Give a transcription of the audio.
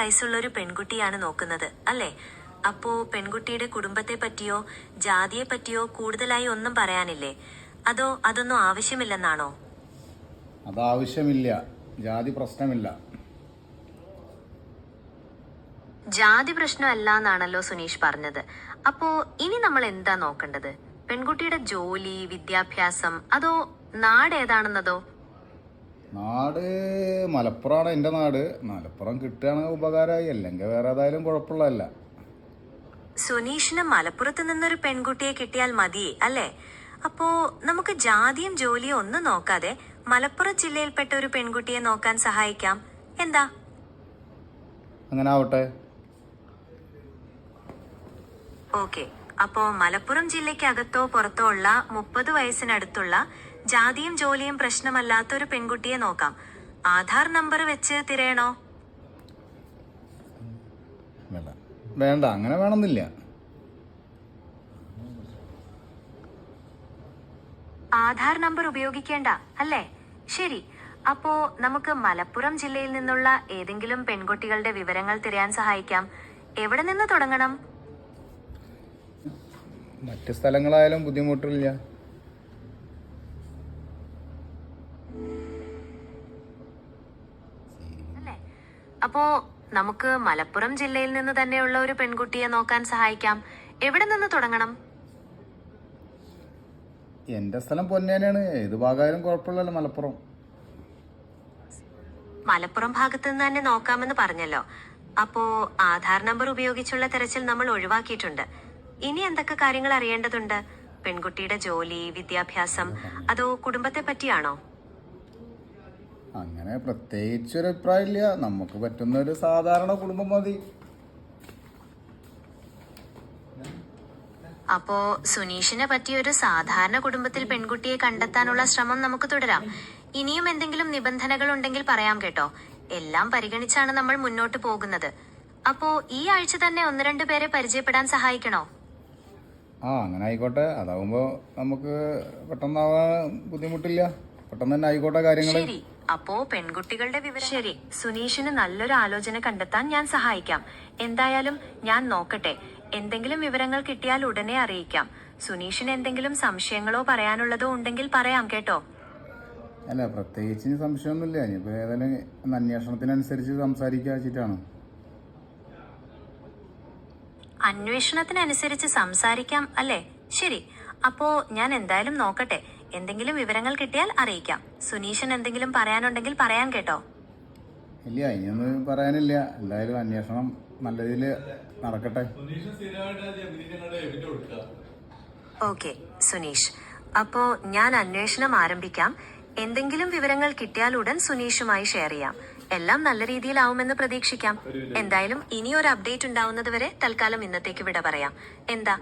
വയസ്സുള്ള ഒരു പെൺകുട്ടിയാണ് നോക്കുന്നത് അല്ലേ? അപ്പോ പെൺകുട്ടിയുടെ കുടുംബത്തെ പറ്റിയോ ജാതിയെ പറ്റിയോ കൂടുതലായി ഒന്നും പറയാനില്ലേ? അതോ അതൊന്നും ആവശ്യമില്ലെന്നാണോ? അതാവശ്യമില്ല. ജാതി പ്രശ്നമില്ല. ജാതി പ്രശ്നമല്ല എന്നാണല്ലോ സുനീഷ് പറഞ്ഞത്. അപ്പോ ഇനി നമ്മൾ എന്താ നോക്കേണ്ടത്? പെൺകുട്ടിയുടെ ജോലി വിദ്യാഭ്യാസം അതോ നാട് ഏതാണെന്നതോ നാട് മലപ്പുറമാണ് എന്റെ നാട്. മലപ്പുറം കിട്ടുകയാണെങ്കിൽ ഉപകാരമായി. അല്ലെങ്കിൽ വേറെ ഏതായാലും കുഴപ്പമുള്ളതല്ല. സുനീഷിന് മലപ്പുറത്ത് നിന്നൊരു പെൺകുട്ടിയെ കിട്ടിയാൽ മതി അല്ലേ? അപ്പോ നമുക്ക് ജാതിയും ജോലിയും ഒന്നും നോക്കാതെ മലപ്പുറം ജില്ലയിൽപ്പെട്ട ഒരു പെൺകുട്ടിയെ നോക്കാൻ സഹായിക്കാം. എന്താ? അങ്ങനെ ആവട്ടെ. ഓക്കെ. അപ്പോ മലപ്പുറം ജില്ലയ്ക്കകത്തോ പുറത്തോ ഉള്ള മുപ്പത് വയസ്സിനടുത്തുള്ള ജാതിയും ജോലിയും പ്രശ്നമല്ലാത്ത ഒരു പെൺകുട്ടിയെ നോക്കാം. ആധാർ നമ്പർ വെച്ച് തിരയണോ? വേണ്ട. വേണ്ട അങ്ങനെ വേണമെന്നില്ല. ആധാർ നമ്പർ ഉപയോഗിക്കേണ്ട അല്ലേ? ശരി. അപ്പോ നമുക്ക് മലപ്പുറം ജില്ലയിൽ നിന്നുള്ള ഏതെങ്കിലും പെൺകുട്ടികളുടെ വിവരങ്ങൾ തിരയാൻ സഹായിക്കാം. എവിടെ നിന്ന് തുടങ്ങണം? മറ്റ് സ്ഥലങ്ങളായാലും ബുദ്ധിമുട്ടില്ല. അപ്പോ നമുക്ക് മലപ്പുറം ജില്ലയിൽ നിന്ന് തന്നെയുള്ള ഒരു പെൺകുട്ടിയെ നോക്കാൻ സഹായിക്കാം. എവിടെ നിന്ന് തുടങ്ങണം? എന്റെ സ്ഥലം പൊന്നേനാണ്. ഏത് ഭാഗമായാലും കുഴപ്പമില്ലല്ലോ മലപ്പുറം. മലപ്പുറം ഭാഗത്ത് നിന്ന് തന്നെ നോക്കാമെന്ന് പറഞ്ഞല്ലോ. അപ്പോ ആധാർ നമ്പർ ഉപയോഗിച്ചുള്ള തെരച്ചിൽ നമ്മൾ ഒഴിവാക്കിയിട്ടുണ്ട്. ഇനി എന്തൊക്കെ കാര്യങ്ങൾ അറിയേണ്ടതുണ്ട്? പെൺകുട്ടിയുടെ ജോലി വിദ്യാഭ്യാസം അതോ കുടുംബത്തെ പറ്റിയാണോ? അങ്ങനെ പ്രത്യേകിച്ച് ഒരു അഭിപ്രായമില്ല നമുക്ക് പറ്റുന്ന ഒരു സാധാരണ കുടുംബം മതി. അപ്പോ സുനീഷിനെ പറ്റിയ ഒരു സാധാരണ കുടുംബത്തിൽ പെൺകുട്ടിയെ കണ്ടെത്താനുള്ള ശ്രമം നമുക്ക് തുടരാം. ഇനിയും എന്തെങ്കിലും നിബന്ധനകൾ ഉണ്ടെങ്കിൽ പറയാം കേട്ടോ. എല്ലാം പരിഗണിച്ചാണ് നമ്മൾ മുന്നോട്ട് പോകുന്നത്. അപ്പോ ഈ ആഴ്ച തന്നെ ഒന്ന് രണ്ട് പേരെ പരിചയപ്പെടാൻ സഹായിക്കണോ? ആ അങ്ങനെ ആയിക്കോട്ടെ. അതാവുമ്പോ നമുക്ക് പെട്ടെന്നാവാൻ ബുദ്ധിമുട്ടില്ല. പെട്ടെന്ന് തന്നെ ആയിക്കോട്ടെ കാര്യങ്ങൾ ശരി. അപ്പോ പെൺകുട്ടികളുടെ വിവരം ശരി സുനീഷിന് നല്ലൊരു ആലോചന കണ്ടെത്താൻ ഞാൻ സഹായിക്കാം. എന്തായാലും ഞാൻ നോക്കട്ടെ. എന്തെങ്കിലും വിവരങ്ങൾ കിട്ടിയാൽ ഉടനെ അറിയിക്കാം. സുനീഷിന് എന്തെങ്കിലും സംശയങ്ങളോ പറയാനുള്ളതോ ഉണ്ടെങ്കിൽ പറയാം കേട്ടോ. അല്ല പ്രത്യേകിച്ച് സംശയമൊന്നുമില്ല. ഇനിയിപ്പോൾ ഏതായാലും അന്വേഷണത്തിനനുസരിച്ച് സംസാരിക്കുക വെച്ചിട്ടാണ്. അന്വേഷണത്തിനനുസരിച്ച് സംസാരിക്കാം അല്ലേ? ശരി അപ്പോ ഞാൻ എന്തായാലും നോക്കട്ടെ. എന്തെങ്കിലും വിവരങ്ങൾ കിട്ടിയാൽ അറിയിക്കാം. സുനീഷൻ എന്തെങ്കിലും പറയാനുണ്ടെങ്കിൽ പറയാൻ കേട്ടോ. ഇല്ല ഇനിയൊന്നും പറയാനില്ല. എന്തായാലും അന്വേഷണം നല്ല രീതിയിൽ നടക്കട്ടെ. ഓക്കെ സുനീഷ്. അപ്പോ ഞാൻ അന്വേഷണം ആരംഭിക്കാം. എന്തെങ്കിലും വിവരങ്ങൾ കിട്ടിയാൽ ഉടൻ സുനീഷുമായി ഷെയർ ചെയ്യാം. എല്ലാം നല്ല രീതിയിലാവുമെന്ന് പ്രതീക്ഷിക്കാം. എന്തായാലും ഇനിയൊരു അപ്ഡേറ്റ് ഉണ്ടാവുന്നത് വരെ തൽക്കാലം ഇന്നത്തേക്ക് വിട പറയാം. എന്താ?